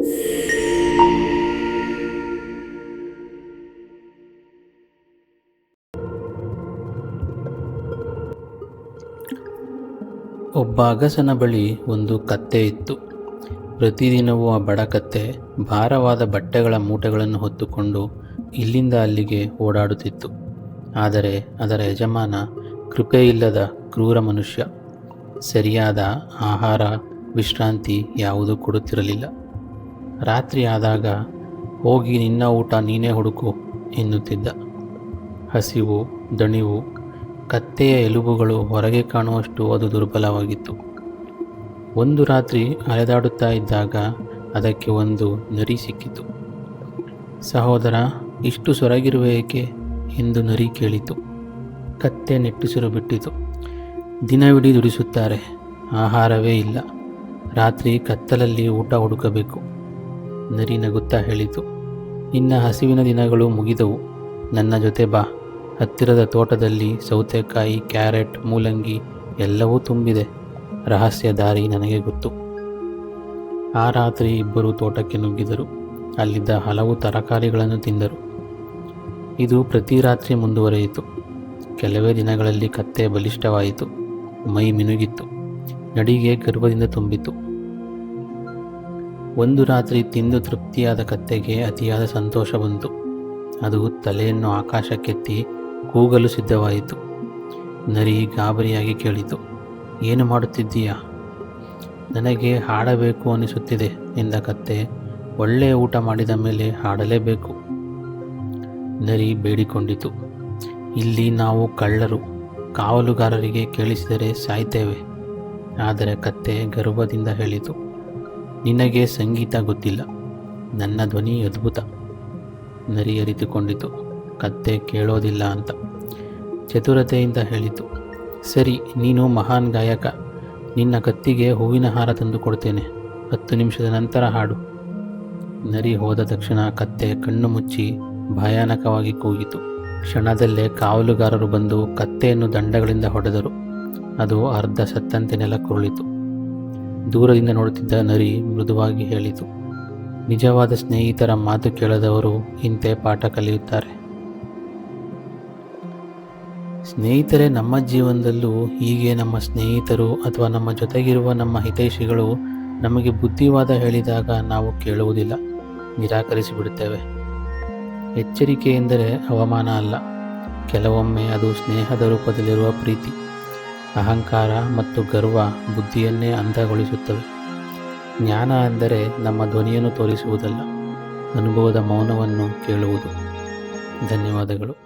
ಒಬ್ಬ ಅಗಸನ ಬಳಿ ಒಂದು ಕತ್ತೆ ಇತ್ತು. ಪ್ರತಿದಿನವೂ ಆ ಬಡ ಕತ್ತೆ ಭಾರವಾದ ಬಟ್ಟೆಗಳ ಮೂಟೆಗಳನ್ನು ಹೊತ್ತುಕೊಂಡು ಇಲ್ಲಿಂದ ಅಲ್ಲಿಗೆ ಓಡಾಡುತ್ತಿತ್ತು. ಆದರೆ ಅದರ ಯಜಮಾನ ಕೃಪೆಯಿಲ್ಲದ ಕ್ರೂರ ಮನುಷ್ಯ. ಸರಿಯಾದ ಆಹಾರ, ವಿಶ್ರಾಂತಿ ಯಾವುದೂ ಕೊಡುತ್ತಿರಲಿಲ್ಲ. ರಾತ್ರಿ ಆದಾಗ ಹೋಗಿ ನಿನ್ನ ಊಟ ನೀನೇ ಹುಡುಕು ಎನ್ನುತ್ತಿದ್ದ. ಹಸಿವು, ದಣಿವು, ಕತ್ತೆಯ ಎಲುಬುಗಳು ಹೊರಗೆ ಕಾಣುವಷ್ಟು ಅದು ದುರ್ಬಲವಾಗಿತ್ತು. ಒಂದು ರಾತ್ರಿ ಅಲೆದಾಡುತ್ತಾ ಇದ್ದಾಗ ಅದಕ್ಕೆ ಒಂದು ನರಿ ಸಿಕ್ಕಿತು. ಸಹೋದರ, ಇಷ್ಟು ಸೊರಗಿರುವ ಏಕೆ ಎಂದು ನರಿ ಕೇಳಿತು. ಕತ್ತೆ ನೆಟ್ಟುಸಿರು ಬಿಟ್ಟಿತು. ದಿನವಿಡೀ ದುಡಿಸುತ್ತಾರೆ, ಆಹಾರವೇ ಇಲ್ಲ. ರಾತ್ರಿ ಕತ್ತಲಲ್ಲಿ ಊಟ ಹುಡುಕಬೇಕು. ನರಿ ನಗುತ್ತಾ ಹೇಳಿತು. ನಿನ್ನ ಹಸಿವಿನ ದಿನಗಳು ಮುಗಿದವು. ನನ್ನ ಜೊತೆ ಬಾ. ಹತ್ತಿರದ ತೋಟದಲ್ಲಿ ಸೌತೆಕಾಯಿ, ಕ್ಯಾರೆಟ್, ಮೂಲಂಗಿ ಎಲ್ಲವೂ ತುಂಬಿದೆ. ರಹಸ್ಯ ದಾರಿ ನನಗೆ ಗೊತ್ತು. ಆ ರಾತ್ರಿ ಇಬ್ಬರು ತೋಟಕ್ಕೆ ನುಗ್ಗಿದರು. ಅಲ್ಲಿದ್ದ ಹಲವು ತರಕಾರಿಗಳನ್ನು ತಿಂದರು. ಇದು ಪ್ರತಿ ರಾತ್ರಿ ಮುಂದುವರೆಯಿತು. ಕೆಲವೇ ದಿನಗಳಲ್ಲಿ ಕತ್ತೆ ಬಲಿಷ್ಠವಾಯಿತು. ಮೈ ಮಿನುಗಿತ್ತು. ನಡಿಗೆ ಗರ್ಭದಿಂದ ತುಂಬಿತು. ಒಂದು ರಾತ್ರಿ ತಿಂದು ತೃಪ್ತಿಯಾದ ಕತ್ತೆಗೆ ಅತಿಯಾದ ಸಂತೋಷ ಬಂತು. ಅದು ತಲೆಯನ್ನು ಆಕಾಶಕ್ಕೆತ್ತಿ ಕೂಗಲು ಸಿದ್ಧವಾಯಿತು. ನರಿ ಗಾಬರಿಯಾಗಿ ಕೇಳಿತು, ಏನು ಮಾಡುತ್ತಿದ್ದೀಯಾ? ನನಗೆ ಹಾಡಬೇಕು ಅನಿಸುತ್ತಿದೆ ಎಂದ ಕತ್ತೆ ಒಳ್ಳೆಯ ಊಟ ಮಾಡಿದ ಮೇಲೆ ಹಾಡಲೇಬೇಕು. ನರಿ ಬೇಡಿಕೊಂಡಿತು, ಇಲ್ಲಿ ನಾವು ಕಳ್ಳರು, ಕಾವಲುಗಾರರಿಗೆ ಕೇಳಿಸಿದರೆ ಸಾಯ್ತೇವೆ ಆದರೆ ಕತ್ತೆ ಗರ್ವದಿಂದ ಹೇಳಿತು ನಿನಗೆ ಸಂಗೀತ ಗೊತ್ತಿಲ್ಲ. ನನ್ನ ಧ್ವನಿ ಅದ್ಭುತ. ನರಿ ಅರಿತುಕೊಂಡಿತು. ಕತ್ತೆ ಕೇಳೋದಿಲ್ಲ ಅಂತ. ಚತುರತೆಯಿಂದ ಹೇಳಿತು. ಸರಿ, ನೀನು ಮಹಾನ್ ಗಾಯಕ. ನಿನ್ನ ಕತ್ತಿಗೆ ಹೂವಿನ ಹಾರ ತಂದು ಕೊಡ್ತೇನೆ. ಹತ್ತು ನಿಮಿಷದ ನಂತರ ಹಾಡು. ನರಿ ಹೋದ ತಕ್ಷಣ ಕತ್ತೆ ಕಣ್ಣು ಮುಚ್ಚಿ ಭಯಾನಕವಾಗಿ ಕೂಗಿತು. ಕ್ಷಣದಲ್ಲೇ ಕಾವಲುಗಾರರು ಬಂದು ಕತ್ತೆಯನ್ನು ದಂಡಗಳಿಂದ ಹೊಡೆದರು. ಅದು ಅರ್ಧ ಸತ್ತಂತೆ ನೆಲಕ್ಕುರುಳಿತು. ದೂರದಿಂದ ನೋಡುತ್ತಿದ್ದ ನರಿ ಮೃದುವಾಗಿ ಹೇಳಿತು, ನಿಜವಾದ ಸ್ನೇಹಿತರ ಮಾತು ಕೇಳದವರು ಇಂತೆ ಪಾಠ ಕಲಿಯುತ್ತಾರೆ. ಸ್ನೇಹಿತರೆ, ನಮ್ಮ ಜೀವನದಲ್ಲೂ ಹೀಗೆ ನಮ್ಮ ಸ್ನೇಹಿತರು ಅಥವಾ ನಮ್ಮ ಜೊತೆಗಿರುವ ನಮ್ಮ ಹಿತೈಷಿಗಳು ನಮಗೆ ಬುದ್ಧಿವಾದ ಹೇಳಿದಾಗ ನಾವು ಕೇಳುವುದಿಲ್ಲ, ನಿರಾಕರಿಸಿ ಬಿಡುತ್ತೇವೆ. ಎಚ್ಚರಿಕೆ ಎಂದರೆ ಅವಮಾನ ಅಲ್ಲ. ಕೆಲವೊಮ್ಮೆ ಅದು ಸ್ನೇಹದ ರೂಪದಲ್ಲಿರುವ ಪ್ರೀತಿ. ಅಹಂಕಾರ ಮತ್ತು ಗರ್ವ ಬುದ್ಧಿಯನ್ನೇ ಅಂಧಗೊಳಿಸುತ್ತವೆ ಜ್ಞಾನ ಅಂದರೆ ನಮ್ಮ ಧ್ವನಿಯನ್ನು ತೋರಿಸುವುದಲ್ಲ ಅನುಭವದ ಮೌನವನ್ನು ಕೇಳುವುದು. ಧನ್ಯವಾದಗಳು.